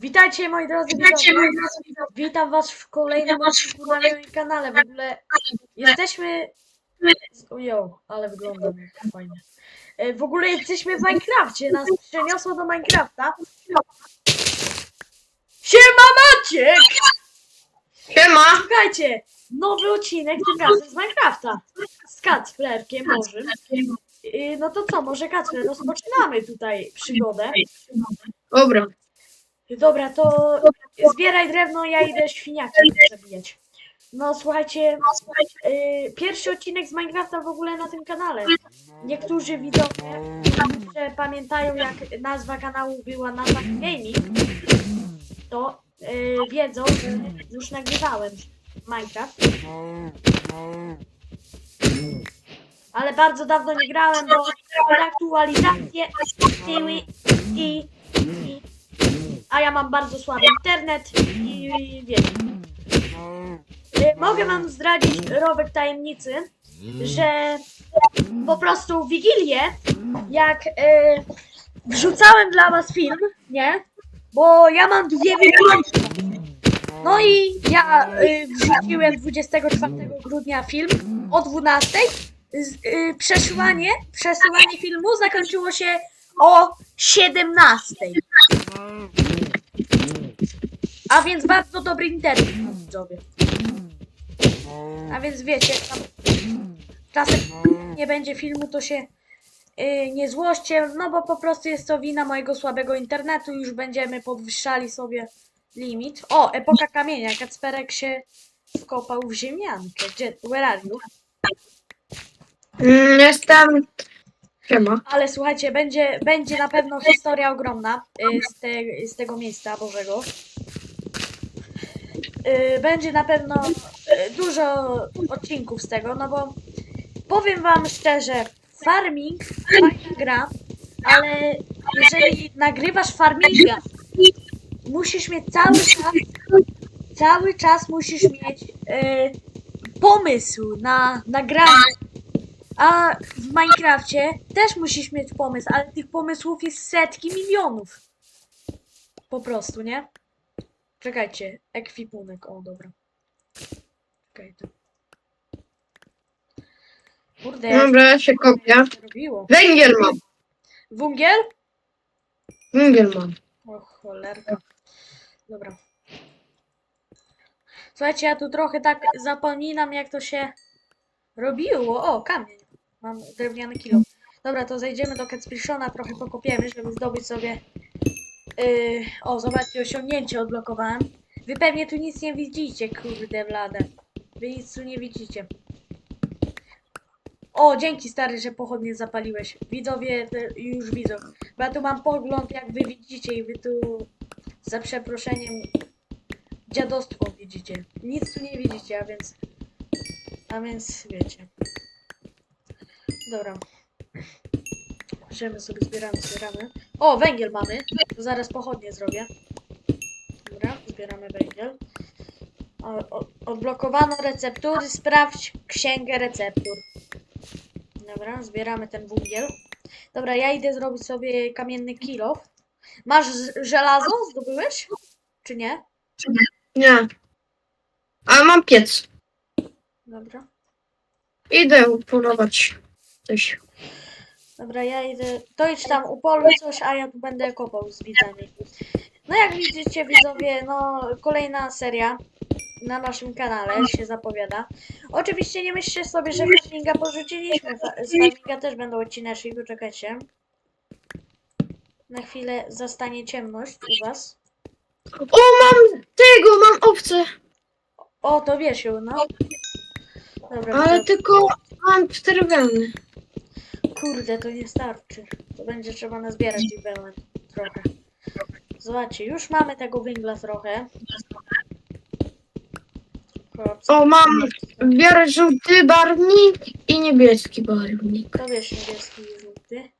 Witajcie moi drodzy Witajcie, widzowie. moi drodzy widzowie. Witam was w kolejnym Witam odcinku na moim kanale. W ogóle jesteśmy... Ojo, ale wyglądam jak fajnie. E, W ogóle jesteśmy w Minecrafcie. Nas przeniosło do Minecrafta. Siema Maciek! Siema! Słuchajcie, nowy odcinek tym razem z Minecrafta. Z Kacperkiem Bożym. E, No to co, może Kacper, rozpoczynamy tutaj przygodę. Dobra. Dobra, to zbieraj drewno, ja idę świniaki zabijać. No słuchajcie, y, pierwszy odcinek z Minecrafta w ogóle na tym kanale. Niektórzy widzowie że pamiętają jak nazwa kanału była nazwa Gaming, to y, wiedzą, że już nagrywałem Minecraft. Ale bardzo dawno nie grałem, bo aktualizacje były i a ja mam bardzo słaby internet i wiecie. Y, Mogę wam zdradzić rowek tajemnicy, że po prostu w Wigilię, jak y, wrzucałem dla was film, nie? Bo ja mam dwie Wigilię. No i ja y, wrzuciłem 24 grudnia film o 12. Z, y, przesyłanie, przesyłanie filmu zakończyło się o 17. A więc bardzo dobry internet, widzowie. A więc wiecie, tam czasem nie będzie filmu, to się yy, nie złoście, no bo po prostu jest to wina mojego słabego internetu. Już będziemy podwyższali sobie limit. O, epoka kamienia. Kacperek się wkopał w ziemiankę. Gdzie? Where are you? Mm, Jestem. Siema. Ale słuchajcie, będzie, będzie na pewno historia ogromna y, z, te, z tego miejsca Bożego. Y, Będzie na pewno y, dużo odcinków z tego, no bo powiem wam szczerze, farming fajna gra, ale jeżeli nagrywasz farminga, musisz mieć cały czas, cały czas musisz mieć y, pomysł na nagranie. A w Minecrafcie też musisz mieć pomysł, ale tych pomysłów jest setki milionów. Po prostu, nie? Czekajcie, ekwipunek, o dobra. Czekaj to. Kurde, jak Dobra, się kopię. się robiło. Węgiel mam. Wungiel? Węgiel mam. O cholerka. Dobra. Słuchajcie, ja tu trochę tak zapominam, jak to się robiło. O, kamień. Mam drewniany kilo. Dobra, to zejdziemy do Kacpriszona, trochę pokopiemy, żeby zdobyć sobie... Yy, o, zobaczcie, osiągnięcie odblokowałem. Wy pewnie tu nic nie widzicie, kurde blade. Wy nic tu nie widzicie. O, dzięki stary, że pochodnie zapaliłeś. Widzowie już widzą. Bo ja tu mam pogląd, jak wy widzicie i wy tu za przeproszeniem dziadostwo widzicie. Nic tu nie widzicie, a więc a więc wiecie. Dobra. Bierzemy sobie, zbieramy, zbieramy. O, węgiel mamy. Zaraz pochodnie zrobię. Dobra, zbieramy węgiel. O, o, odblokowano receptury. Sprawdź księgę receptur. Dobra, zbieramy ten węgiel. Dobra, ja idę zrobić sobie kamienny kilof. Masz żelazo? Zdobyłeś? Czy nie? Nie. A mam piec. Dobra. Idę upolować coś. Dobra, ja idę. To idź tam upoluj coś, a ja tu będę kopał z widzami. No jak widzicie widzowie, no kolejna seria na naszym kanale się zapowiada. Oczywiście nie myślcie sobie, że farminga porzuciliśmy. Z farminga też będą odcineczki, poczekajcie. Na chwilę zastanie ciemność u was. O, mam tego, mam owce. O, to wiesz ją, no. Dobra, Ale tylko mam cztery wełny. Kurde, to nie starczy. To będzie trzeba nazbierać tych wełen trochę. Zobaczcie, już mamy tego węgla trochę. O, mam. Biorę żółty barwnik i niebieski barwnik. To wiesz, niebieski i żółty.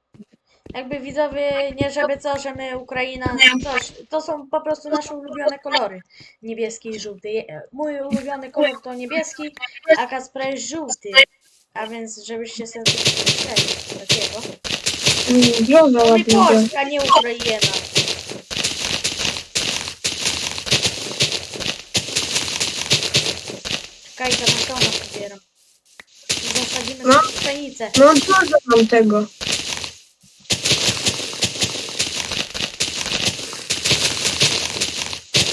Jakby widzowie, nie żeby co, że my Ukraina, coś, to są po prostu nasze ulubione kolory. Niebieski i żółty. Je- Mój ulubiony kolor to niebieski, a Kacpra jest żółty. A więc, żebyście no. sobie zrobili takiego. Droga No i ładnie. Polska, nie Ukraina. Czekaj, za makarona pobieram. I Zasadzimy No. no. pszenicę. No dużo mam tego.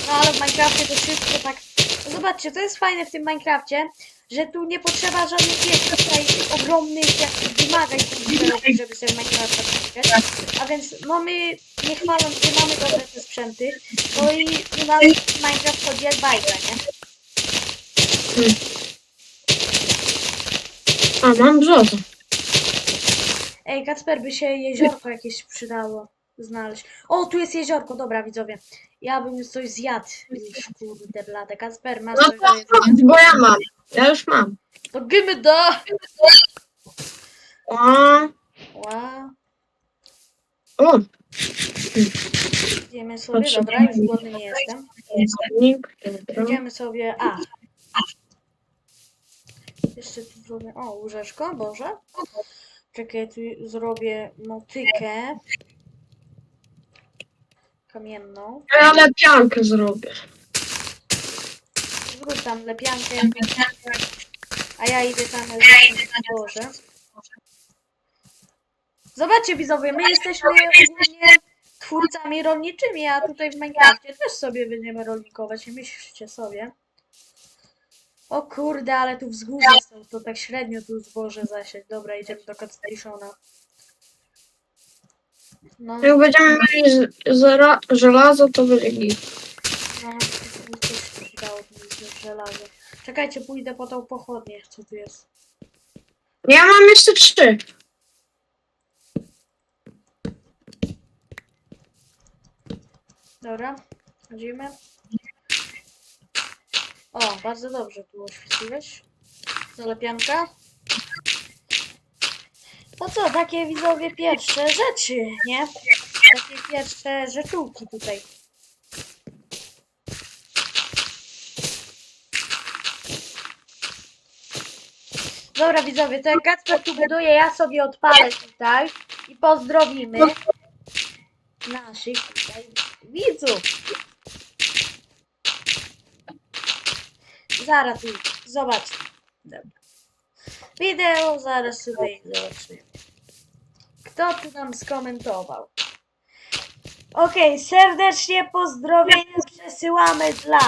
No ale w Minecrafcie to wszystko tak... Zobaczcie, to jest fajne w tym Minecrafcie, że tu nie potrzeba żadnych wiesz, tutaj ogromnych jakichś wymagań, żeby sobie Minecrafta poszukać. A więc no my, nie chwaląc, że mamy dobre te sprzęty, to i u nas Minecraft chodzi jak bajka, nie? A, mam brzozę. Ej, Kacper, by się jeziorko jakieś przydało znaleźć. O, tu jest jeziorko, dobra widzowie. Ja bym już coś zjadł. Już kurde blade. Kacper, masz No coś do to jedzenia? chodź, bo ja mam. Ja już mam. To gymy do! O, Wow. o, Idziemy sobie, dobra, już głodny nie jestem. dobra. Idziemy sobie, a. Jeszcze tu zrobię, o, łóżeczko, Boże. Czekaj, tu zrobię motykę. Kamienną. Ja lepiankę zrobię. Zrób tam lepiankę. A ja idę tam Boże. Zobaczcie widzowie, my jesteśmy ogólnie twórcami rolniczymi, a tutaj w Minecrafcie też sobie będziemy rolnikować. Nie myślcie sobie. O kurde, ale tu wzgórze są, to tak średnio tu zboże zasieć. Dobra, idziemy do Kacpliszona. No, Jak będziemy mieli z- zera- żelazo, to będzie git. no, mi też się przydało żelazo. Czekajcie, pójdę po tą pochodnię, co tu jest. Ja mam jeszcze trzy. Dobra, chodzimy. O, bardzo dobrze tu oświetliłeś. Zalepianka. No co, takie widzowie pierwsze rzeczy, nie? Takie pierwsze rzeczówki tutaj. Dobra widzowie, to jak Kacper tu buduje, ja sobie odpalę tutaj i pozdrowimy naszych tutaj widzów. Zaraz zobacz. Dobra. Wideo zaraz tutaj zobaczymy. Kto tu nam skomentował? Okej, serdecznie pozdrowienia przesyłamy dla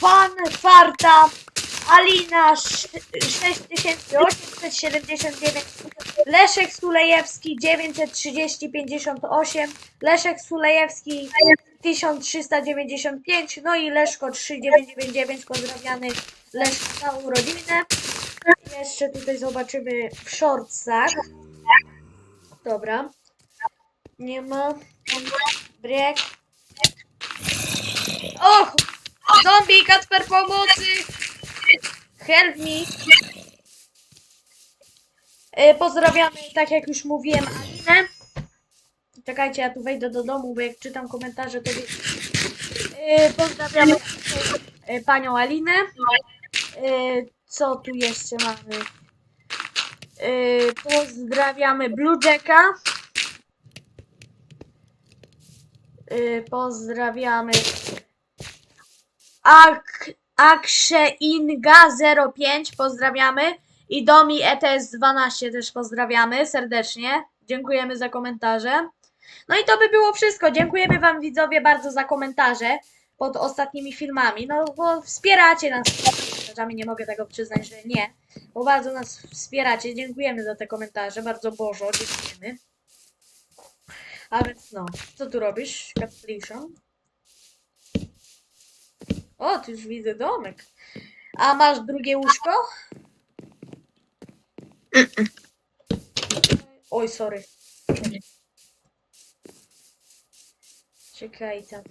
Pan Farta, Alina sz- 6879, Leszek Sulejewski 930 58, Leszek Sulejewski 1395, no i Leszko 3999, pozdrawiamy Leszka na urodzinę. Jeszcze tutaj zobaczymy w shortsach. Dobra. Nie ma. Brek. Och! Zombie, Kacper, pomocy! Help me! E, Pozdrawiamy, tak jak już mówiłem, Alinę. Czekajcie, ja tu wejdę do domu, bo jak czytam komentarze, to wiecie. E, Pozdrawiamy e, panią Alinę. Co tu jeszcze mamy? E, Pozdrawiamy Blue Jacka. Y, Pozdrawiamy Ak Aksheinga05 pozdrawiamy i Domi E ETS12 też pozdrawiamy serdecznie. Dziękujemy za komentarze. No i to by było wszystko. Dziękujemy Wam widzowie bardzo za komentarze pod ostatnimi filmami. No bo wspieracie nas komentarzami, nie mogę tego przyznać, że nie. Bo bardzo nas wspieracie. Dziękujemy za te komentarze. Bardzo Bożo, dziękujemy. A więc no, co tu robisz, Katlisza? O, tu już widzę domek. A masz drugie łóżko? Oj, sorry. Czekaj tam.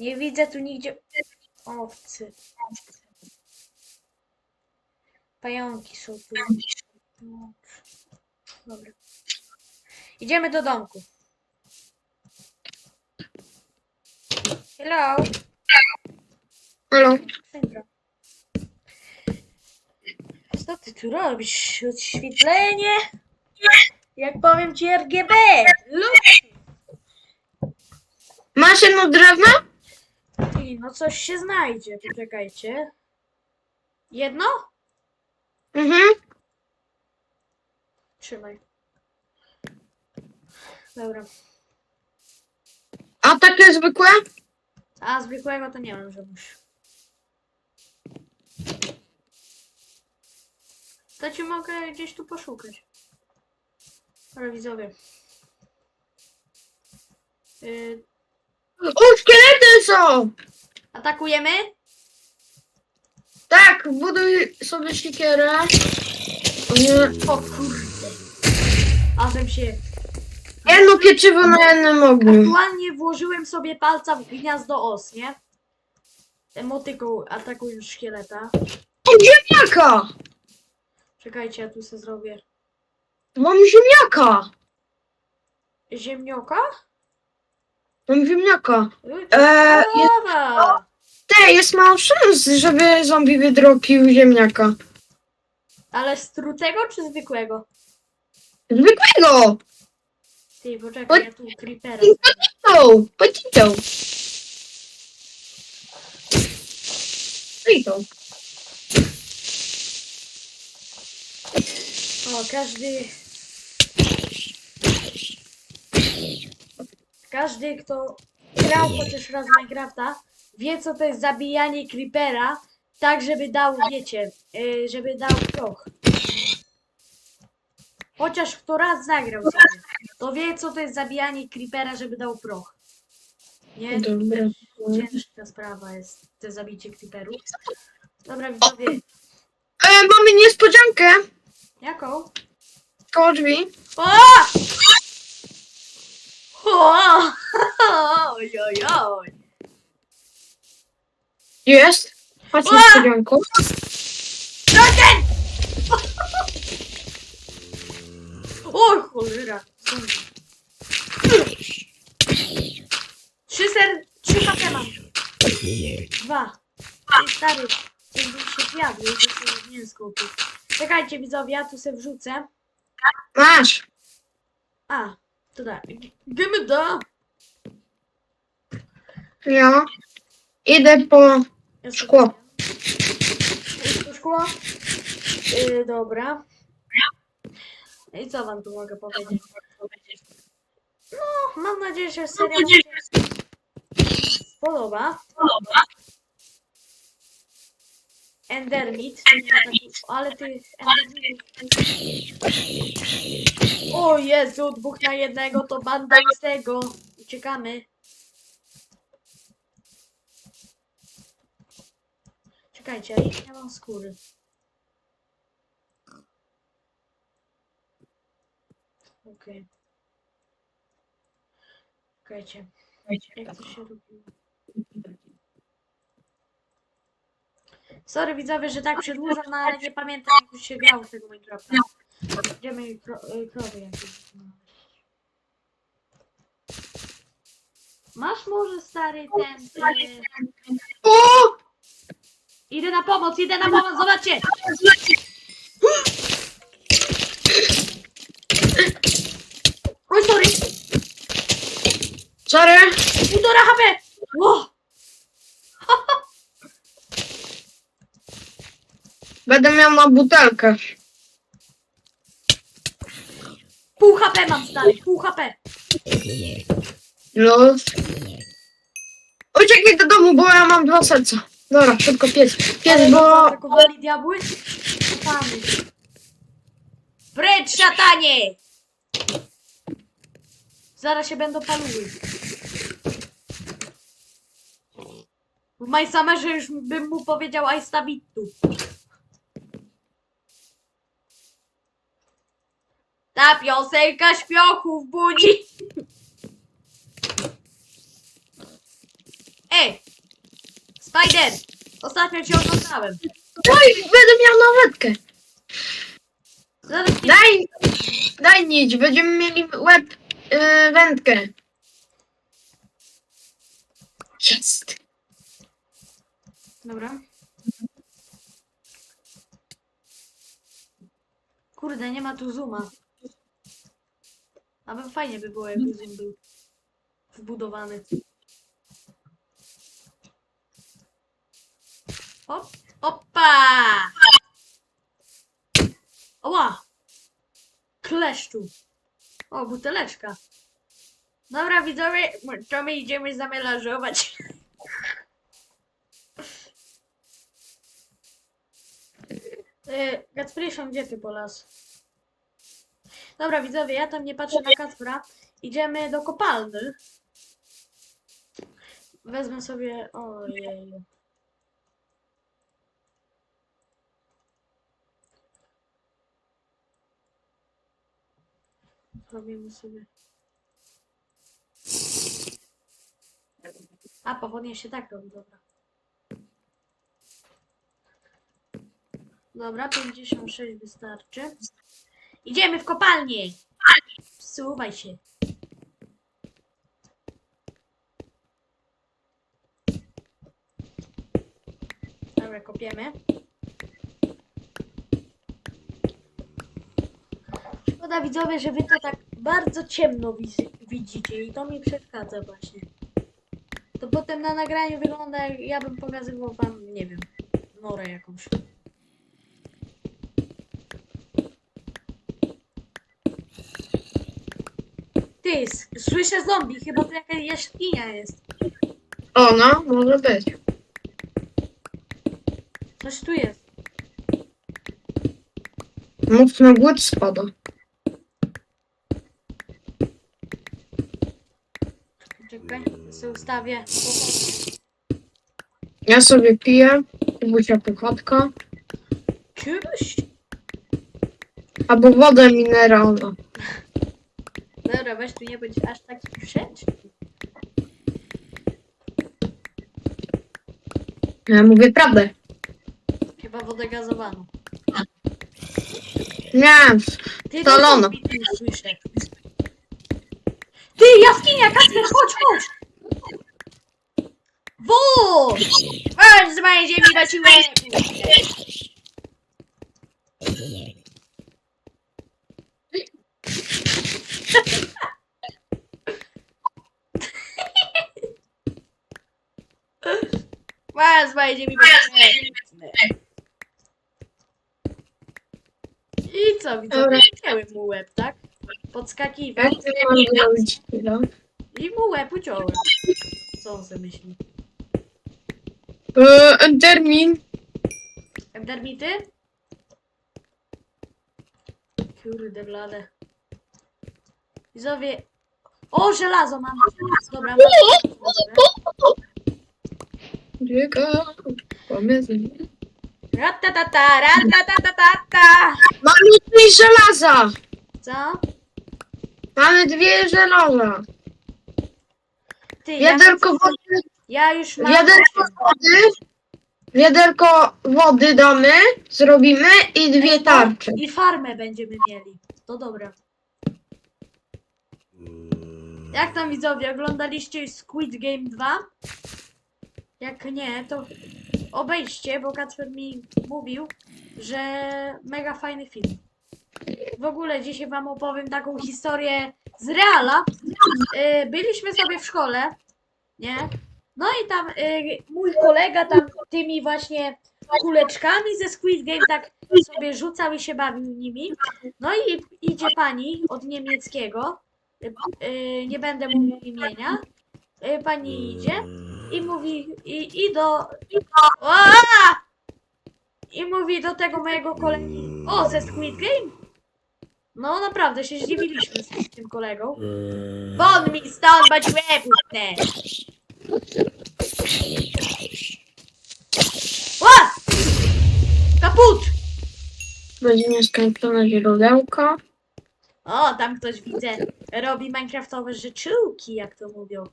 Nie widzę tu nigdzie owcy. Pająki są tu. Dobra. Idziemy do domku. Hello. Halo. Dobra. Co ty tu robisz? Odświetlenie? Jak powiem ci RGB. Luk. Masz jedno drewno? No coś się znajdzie, poczekajcie. Jedno? Mhm. Trzymaj. Dobra. A takie zwykłe? A zwykłego to nie mam, żebyś. To ci mogę gdzieś tu poszukać. Ale widzowie. Yy, O, szkielety są! atakujemy? Tak, buduj sobie siekierę. O nie. O kurde. Azem się. Jedno pieczywo na jednym ogniu. Aktualnie włożyłem sobie palca w gniazdo os, nie? Motyką atakując szkieleta. O, ziemniaka! Czekajcie, ja tu sobie zrobię. Mam ziemniaka! Ziemnioka? Mam ziemniaka. Eee, Dobra. te, jest mało szans, żeby zombie wydropił ziemniaka. Ale strutego czy zwykłego? Zwykłego! Ty, poczekaj, ja tu creepera. Potato! Potato! Potato. O, każdy... Każdy, kto grał chociaż raz w Minecrafta, wie co to jest zabijanie creepera, tak żeby dał, wiecie, yy, żeby dał proch. Chociaż kto raz zagrał sobie, to wie co to jest zabijanie creepera, żeby dał proch. Nie? Dobra. Ciężka sprawa jest to zabicie creeperów. Dobra, widzowie, E, mamy niespodziankę jaką? koło drzwi. O! Oj, oj, oj. Jest. Chodź A! niespodzianką. Rogen! O, cholera. Trzy ser... Trzy HP mam. Dwa. Ty, stary, jakbym się zjadł, to sobie mięsko upił. Czekajcie, widzowie, ja tu se wrzucę. Masz. A, to tak. Idziemy do... Ja idę po sobie- Szkło. Jest to szkło? Yy, dobra. I co wam tu mogę powiedzieć? No, mam nadzieję, że seria spodoba. Endermit, to nie ma taki, ale tych Endermitów... O Jezu, dwóch na jednego to banda z tego. Uciekamy. Czekajcie, ja nie mam skóry. Okej. Czekajcie. Jak to się robi? Sorry widzowie, że tak przedłużam, no ale nie pamiętam jak już się grało w tego Minecrafta. Idziemy kro y, krowy jakieś. Masz może stary ten... Y! Idę na pomoc, idę na pomoc, zobaczcie! Oj, sorry! Sorry. Półtora HP! O! Będę miał na butelkę. Pół HP mam, stary, pół HP! No. Uciekaj do domu, bo ja mam dwa serca. Dobra, szybko pies. Pies, bo... zaatakowali diabły? Szatany. Precz, szatanie! Zaraz się będą paluły. W Majsamerze już bym mu powiedział Aistabitu. Ta piosenka śpiochów budzi. Ej! Spider! Ostatnio cię oglądałem. Oj, będę miał nawetkę. Zaraz cię... Daj, daj nić, będziemy mieli łeb, yy, wędkę. Jest. Dobra. Kurde, nie ma tu zooma. Aby fajnie by było, jakby zoom był wbudowany. Hop, opa! Oła! Kleszczu. O, buteleczka. Dobra, widzowie, to my idziemy zamelanżować. Yy, Kacpryszon, gdzie ty po las? Dobra, widzowie, ja tam nie patrzę na Kacpra. Idziemy do kopalny. Wezmę sobie... Ojej. Zrobimy sobie... A, pochodnie się tak robi, dobra. Dobra, 56 wystarczy. Idziemy w kopalnię! Wsuwaj się. Dobra, kopiemy. Szkoda widzowie, że wy to tak bardzo ciemno widzicie i to mi przeszkadza właśnie. To potem na nagraniu wygląda jak ja bym pokazywał wam, nie wiem, norę jakąś. S- słyszę zombie, chyba to jakaś jaskinia jest. O, no, może być. Coś tu jest. Mocno głód spada. Czekaj, sobie ustawię. Ja sobie piję, bucia pochodka, Kiedyś? albo wodę mineralną. Dobra, weź tu nie być aż taki grzeczny. Ja mówię prawdę. Chyba wodę gazowaną. Nie, Ty, Solono. słyszę. Ty, jaskinia, Kacper, chodź, chodź! Wóz! Chodź z mojej ziemi do! Chodź z mojej ziemi do siły! I co, widzę, Dobra. ucięły mu łeb, tak? Podskakiwał zrobić chwilę? i mu łeb uciąłem. Co on sobie myśli? E, Endermin. Endermity? Kurde blade. Widzowie. O, żelazo mam. Dobra, mam. Biega pomiędzy. Ratatata, ratatatata. Mamy dwie żelaza! Co? Mamy dwie żelaza. Ty, ja, Wiaderko wody, ja już mam. wiaderko wody, wiaderko wody damy, zrobimy i dwie tarcze. I farmę będziemy mieli. To dobra. Jak tam widzowie, oglądaliście Squid Game 2? Jak nie, to obejście, bo Kacper mi mówił, że mega fajny film. W ogóle dzisiaj wam opowiem taką historię z Reala. Y, Byliśmy sobie w szkole, nie? No i tam y, mój kolega tam tymi właśnie kuleczkami ze Squid Game tak sobie rzucał i się bawił nimi. No i idzie pani od niemieckiego, y, nie będę mówił imienia, pani idzie i mówi, i, i do, i, o! i mówi do tego mojego kolegi, o, ze Squid Game? No naprawdę się zdziwiliśmy z tym kolegą. Won mi stąd, bo ci łeb utnę. Ła! Kaput! Będzie nieskończone źródełko. O, tam ktoś widzę, robi minecraftowe rzeczówki, jak to mówią.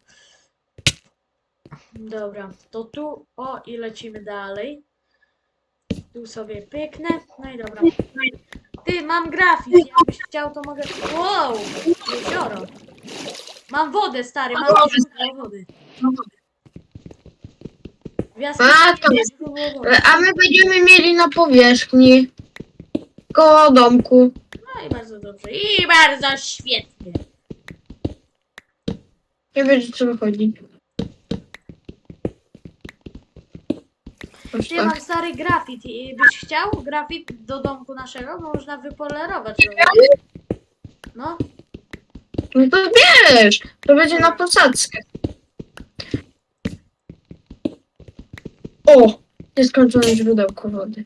Dobra, to tu, o i lecimy dalej. Tu sobie pyknę, no i dobra. Ty, mam grafik, jakbyś chciał, to mogę... Wow, jezioro. Mam wodę, stary, mam źródło wody. Jaskini A, to-. A my będziemy mieli na powierzchni. Koło domku. No i bardzo dobrze, i bardzo świetnie. Nie wiecie co wychodzi. Jakoś Ty tak. mam stary grafit. I Byś chciał grafit do domku naszego? Można wypolerować. go. No, No to wiesz, to będzie na posadzkę. O! Nieskończone źródełko wody.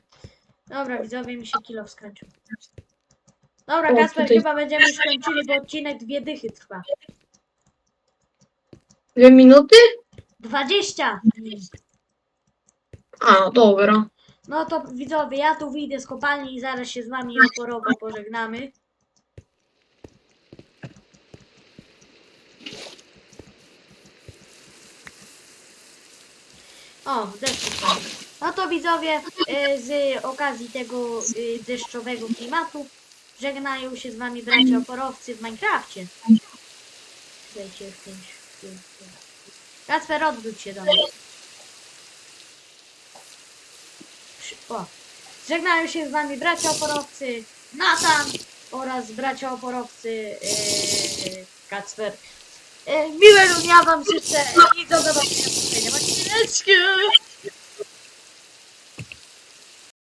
dobra, widzowie mi się kilo skręcił. Dobra, O, Kasper, tutaj- chyba będziemy już kończyli, bo odcinek dwie dychy trwa. Dwie minuty? 20! A, dobra. No to widzowie, ja tu wyjdę z kopalni i zaraz się z wami oporowo pożegnamy. O, deszcz spadł. No to widzowie, y, z okazji tego y, deszczowego klimatu żegnają się z wami bracia oporowcy w Minecrafcie. Dajcie jakąś... Kacper, odwróć się do mnie. O. Żegnają się z wami bracia oporowcy Nathan oraz bracia oporowcy yy, Kacper. Yy, miłego dnia wam życzę i do zobaczenia w kolejnym odcineczku.